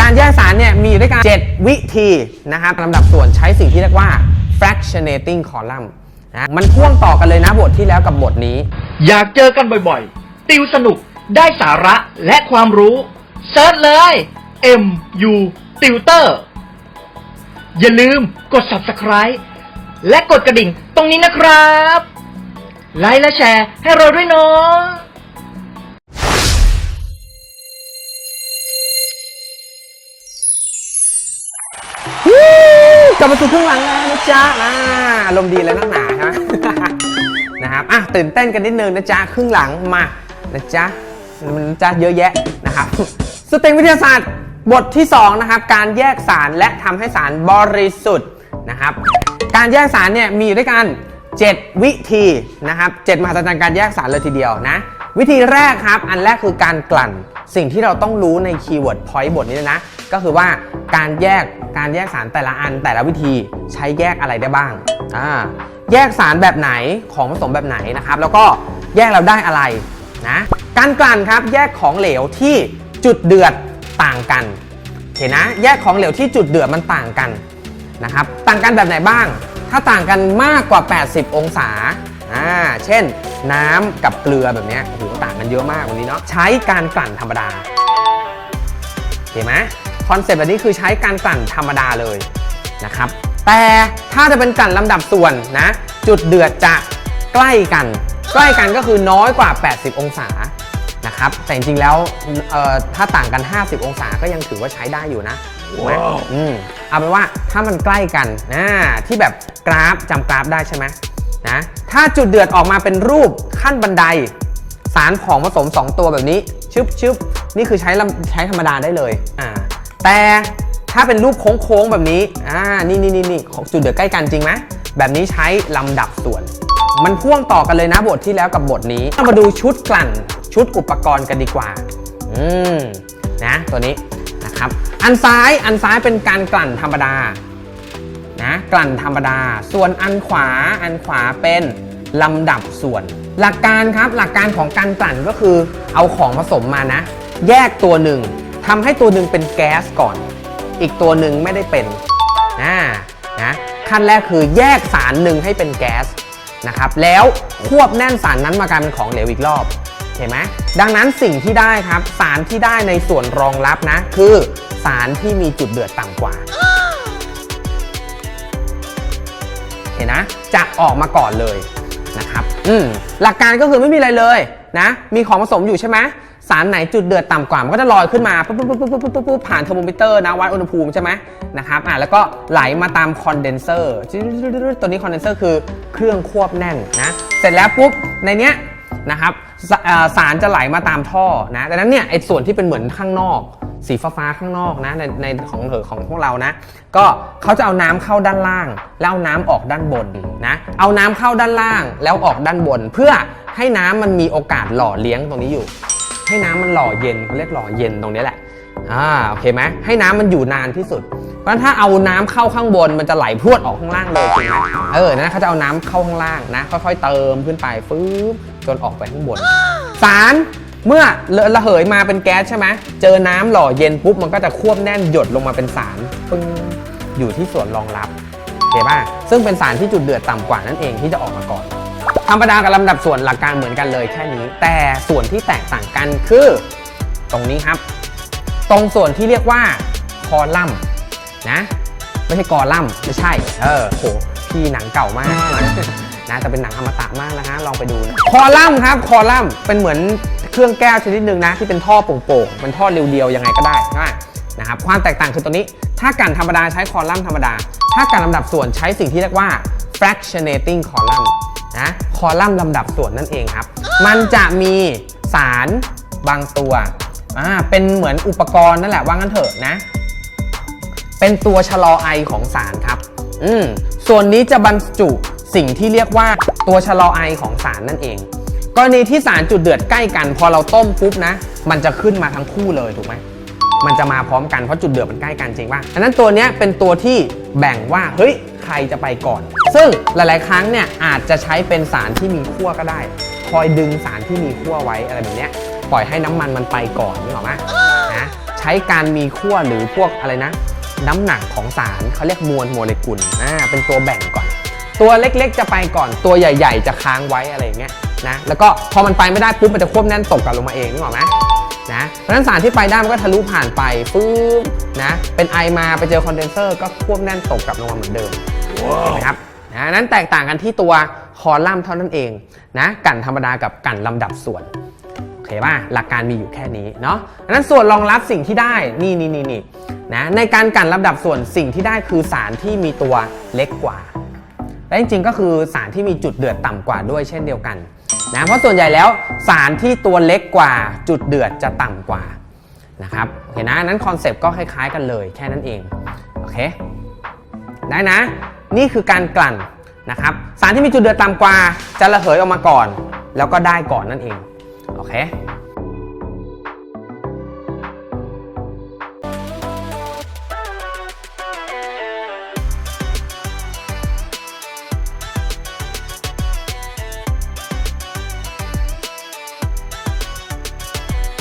การแยกสารเนี่ยมีอยู่ด้วยกัน 7 วิธีนะครับลำดับส่วนใช้สิ่งที่เรียกว่า fractionating column นะมันพ่วงต่อกันเลยนะบทที่แล้วกับบทนี้ อยากเจอกันบ่อยๆ ติวสนุกได้สาระและความรู้เซิร์ชเลย MU Tutor อย่าลืมกด Subscribe และกดกระดิ่งตรงนี้นะครับ ไลค์และแชร์ให้เราด้วยเนาะ กลับมาสู่ครึ่งหลังแล้วนะจ๊ะอ่าอารมณ์ดีเลยนักหนาใช่ไหม นะครับอะตื่นเต้นกันนิดนึงนะจ๊ะครึ่งหลังมานะจ๊ะมันนะจ๊ะเยอะแยะนะครับ สเต็งวิทยาศาสตร์บทที่2นะครับการแยกสารและทำให้สารบริสุทธิ์นะครับ การแยกสารเนี่ยมีอยู่ด้วยกัน 7 วิธีนะครับ7มหัศจรรย์การแยกสารเลยทีเดียวนะ วิธีแรกครับ อันแรกคือการกลั่น สิ่งที่เราต้องรู้ในคีย์เวิร์ดพอยต์บทนี้นะ ก็คือว่าการแยกการแยกสารแต่ละอันแต่ละวิธีใช้แยกอะไรได้บ้างอ่าแยกสารแบบไหนของผสมแบบไหนนะครับ แล้วก็แยกเราได้อะไรนะการกลั่นครับแยกของเหลวที่จุดเดือดต่างกันเห็นนะ แยกของเหลวที่จุดเดือดมันต่างกันนะครับ ต่างกันแบบไหนบ้าง ถ้าต่างกันมากกว่า 80 องศา อ่าเช่น น้ำกับเกลือแบบเนี้ยโอ้โหต่างกันเยอะมากวันนี้เนาะใช้การกลั่นธรรมดาเห็นไหมคอนเซปต์แบบนี้คือใช้การกลั่นธรรมดาเลยนะครับแต่ถ้าจะเป็นกลั่นลำดับส่วนนะจุดเดือดจะใกล้กัน ใกล้กันก็คือน้อยกว่า 80 องศานะครับแต่จริงๆแล้วเอ่อถ้าต่างกัน 50 องศาก็ยังถือว่าใช้ได้อยู่นะถูกไหมอืมเอาเป็นว่าถ้ามันใกล้กันนะที่แบบกราฟจำกราฟได้ใช่ไหม นะถ้าจุดเดือดออกมาเป็นรูปขั้นบันได สารของผสม 2 ตัวแบบนี้ชึบชึบนี่คือใช้ลำใช้ธรรมดาได้เลยอ่าแต่ถ้าเป็นรูปโค้งๆแบบนี้อ่านี่นี่นี่นี่ของจุดเดือดใกล้กันจริงไหมแบบนี้ใช้ลำดับส่วน มันพ่วงต่อกันเลยนะบทที่แล้วกับบทนี้เรามาดูชุดกลั่นชุดอุปกรณ์กันดีกว่า อืมนะตัวนี้นะครับ อันซ้ายอันซ้ายเป็นการกลั่นธรรมดานะ กลั่นธรรมดา ส่วนอันขวาอันขวาเป็นลำดับส่วน หลักการครับหลักการของการกลั่นก็คือเอาของผสมมานะ แยกตัวหนึ่งทำให้ตัวหนึ่งเป็นแก๊สก่อน อีกตัวหนึ่งไม่ได้เป็นนะนะขั้นแรกคือแยกสารหนึ่งให้เป็นแก๊สนะครับแล้วควบแน่นสารนั้นมากลายเป็นของเหลวอีกรอบเห็นไหมดังนั้นสิ่งที่ได้ครับ สารที่ได้ในส่วนรองรับนะ คือสารที่มีจุดเดือดต่ำกว่า เห็นนะ จะออกมาก่อนเลยนะครับอืมหลักการก็คือไม่มีอะไรเลยนะ มีของผสมอยู่ใช่ไหมสารไหนจุดเดือดต่ำกว่ามันก็จะลอยขึ้นมาปุ๊บปุ๊บปุ๊บปุ๊บปุ๊บปุ๊บผ่านเทอร์โมมิเตอร์นะวัดอุณหภูมิใช่ไหมนะครับอะแล้วก็ไหลมาตามคอนเดนเซอร์ตัวนี้คอนเดนเซอร์คือเครื่องควบแน่นนะเสร็จแล้วปุ๊บในเนี้ยนะครับสสารจะไหลมาตามท่อนะดังนั้นเนี่ยไอ้ส่วนที่เป็นเหมือนข้างนอก สีฟ้าฟ้าๆข้างนอกนะในในของเหอของพวกเรานะ ก็เขาจะเอาน้ำเข้าด้านล่าง แล้วเอาน้ำออกด้านบนนะ เอาน้ำเข้าด้านล่างแล้วออกด้านบน เพื่อให้น้ำมันมีโอกาสหล่อเลี้ยงตรงนี้อยู่ ให้น้ำมันหล่อเย็นเขาเรียกหล่อเย็นตรงนี้แหละอ่าโอเคไหมให้น้ำมันอยู่นานที่สุด เพราะฉะนั้นถ้าเอาน้ำเข้าข้างบนมันจะไหลพรวดออกข้างล่างเลยจริงไหมเออนะเขาจะเอาน้ำเข้าข้างล่างนะค่อยๆเติมขึ้นไปฟื้บจนออกไปข้างบนสาร เมื่อระเหยมาเป็นแก๊สใช่ไหมเจอน้ำหล่อเย็นปุ๊บมันก็จะควบแน่นหยดลงมาเป็นสารปึ้งอยู่ที่ส่วนรองรับเห็นป่ะซึ่งเป็นสารที่จุดเดือดต่ำกว่านั่นเองที่จะออกมาก่อนธรรมดากับลำดับส่วนหลักการเหมือนกันเลยแค่นี้ แต่ส่วนที่แตกต่างกันคือตรงนี้ครับ ตรงส่วนที่เรียกว่าคอลัมน์นะไม่ใช่กอลัมน์ไม่ใช่เออโหพี่หนังเก่ามากนะแต่เป็นหนังอมตะมากนะฮะลองไปดูนะคอลัมน์ครับคอลัมน์เป็นเหมือน เครื่องแก้วชนิดหนึ่งนะที่เป็นท่อโป่งๆเป็นท่อเรียวๆยังไงก็ได้ใช่ไหมนะครับความแตกต่างคือตัวนี้ ถ้าการธรรมดาใช้คอลัมน์ธรรมดา ถ้าการลำดับส่วนใช้สิ่งที่เรียกว่า fractionating column นะคอลัมน์ลำดับส่วนนั่นเองครับ มันจะมีสารบางตัวอ่าเป็นเหมือนอุปกรณ์นั่นแหละว่างั้นเถอะนะ เป็นตัวชะลอไอของสารครับอืมส่วนนี้จะบรรจุสิ่งที่เรียกว่าตัวชะลอไอของสารนั่นเอง กรณีที่สารจุดเดือดใกล้กัน พอเราต้มปุ๊บนะ มันจะขึ้นมาทั้งคู่เลยถูกไหมมันจะมาพร้อมกันเพราะจุดเดือดมันใกล้กันจริงป่ะอันนั้นตัวนี้เป็นตัวที่แบ่งว่าเฮ้ยใครจะไปก่อน ซึ่งหลาย ๆ ครั้งเนี่ยอาจจะใช้เป็นสารที่มีขั้วก็ได้ คอยดึงสารที่มีขั้วไว้อะไรแบบเนี้ยปล่อยให้น้ำมันมันไปก่อนนี่หรอกไหมนะใช้การมีขั้วหรือพวกอะไรนะ น้ำหนักของสารเขาเรียกมวลโมเลกุลอ่าเป็นตัวแบ่งก่อน ตัวเล็กๆจะไปก่อนตัวใหญ่ ๆ จะค้างไว้อะไรเงี้ย นะแล้วก็พอมันไปไม่ได้ปุ๊บมันจะควบแน่นตกกลับลงมาเองนึกออกไหมนะเพราะฉะนั้นสารที่ไปได้มันก็ทะลุผ่านไปปึ๊บนะเป็นไอมาไปเจอคอนเดนเซอร์ก็ควบแน่นตกกลับลงมาเหมือนเดิมเห็นไหมครับนะนั้นแตกต่างกันที่ตัวคอลัมน์เท่านั้นเองนะกันธรรมดากับกันลำดับส่วนโอเคป่ะหลักการมีอยู่แค่นี้เนาะอันนั้นส่วนรองรับสิ่งที่ได้นี่นี่นี่นี่นะในการกันลำดับส่วนสิ่งที่ได้คือสารที่มีตัวเล็กกว่าและจริงๆก็คือสารที่มีจุดเดือดต่ำกว่าด้วยเช่นเดียวกัน นะเพราะส่วนใหญ่แล้วสารที่ตัวเล็กกว่าจุดเดือดจะต่ำกว่านะครับเห็นนะนั้นคอนเซปต์ก็คล้ายๆกันเลยแค่นั้นเองโอเคได้นะ นี่คือการกลั่นนะครับสารที่มีจุดเดือดต่ำกว่าจะระเหยออกมาก่อน แล้วก็ได้ก่อนนั่นเองโอเค